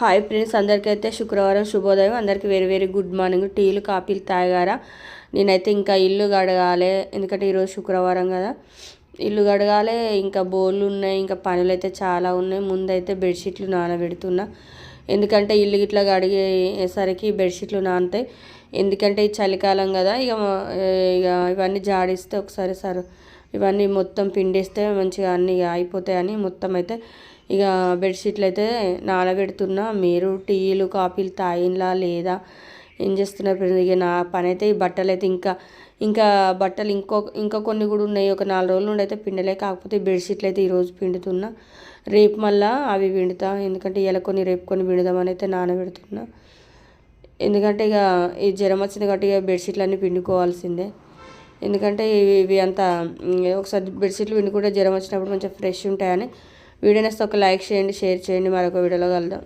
Hi friends అందరికైతే శుక్రవారం శుభోదయం. అందరికీ వెరీ వెరీ గుడ్ మార్నింగ్. టీలు కాఫీలు తాగారా? నేనైతే ఇంకా ఇల్లు కడగాలి ఎందుకంటే ఈరోజు శుక్రవారం కదా. ఇల్లు కడగాలి ఇంకా బోళ్ళు ఉన్నాయి ఇంకా పనులు అయితే చాలా ఉన్నాయి. ముందైతే బెడ్షీట్లు నానబెడుతున్నా. ఎందుకంటే ఇల్లు గిట్లా కడిగేసరికి బెడ్షీట్లు నానుతాయి. ఎందుకంటే ఈ చలికాలం కదా ఇక ఇక ఇవన్నీ జాడిస్తే ఒకసారి సరే ఇవన్నీ మొత్తం పిండేస్తే మంచిగా అన్నీ అయిపోతాయని మొత్తం అయితే ఇక బెడ్షీట్లు అయితే నానబెడుతున్నా. మీరు టీలు కాఫీలు తాగినలా లేదా? ఏం చేస్తున్నారు ఇక నా పని అయితే ఈ బట్టలు అయితే ఇంకా ఇంకా బట్టలు ఇంకో ఇంకా కొన్ని కూడా ఉన్నాయి. ఒక నాలుగు రోజుల నుండి అయితే పిండలే కాకపోతే బెడ్షీట్లు అయితే ఈరోజు పిండుతున్నా. రేపు మళ్ళా అవి పిండుతా. ఎందుకంటే ఇలా కొన్ని రేపు కొన్ని పిండుదామని అయితే నానబెడుతున్నా. ఎందుకంటే ఇక ఈ జ్వరం వచ్చింది కాబట్టి ఇక బెడ్షీట్లు అన్నీ పిండుకోవాల్సిందే. ఎందుకంటే ఇవి ఇవి అంతా ఒకసారి బెడ్షీట్లు పిండుకుంటే జ్వరం వచ్చినప్పుడు కొంచెం ఫ్రెష్ ఉంటాయని. వీడియో నేస్తే ఒక లైక్ చేయండి షేర్ చేయండి. మరొక వీడియోలో కలుద్దాం.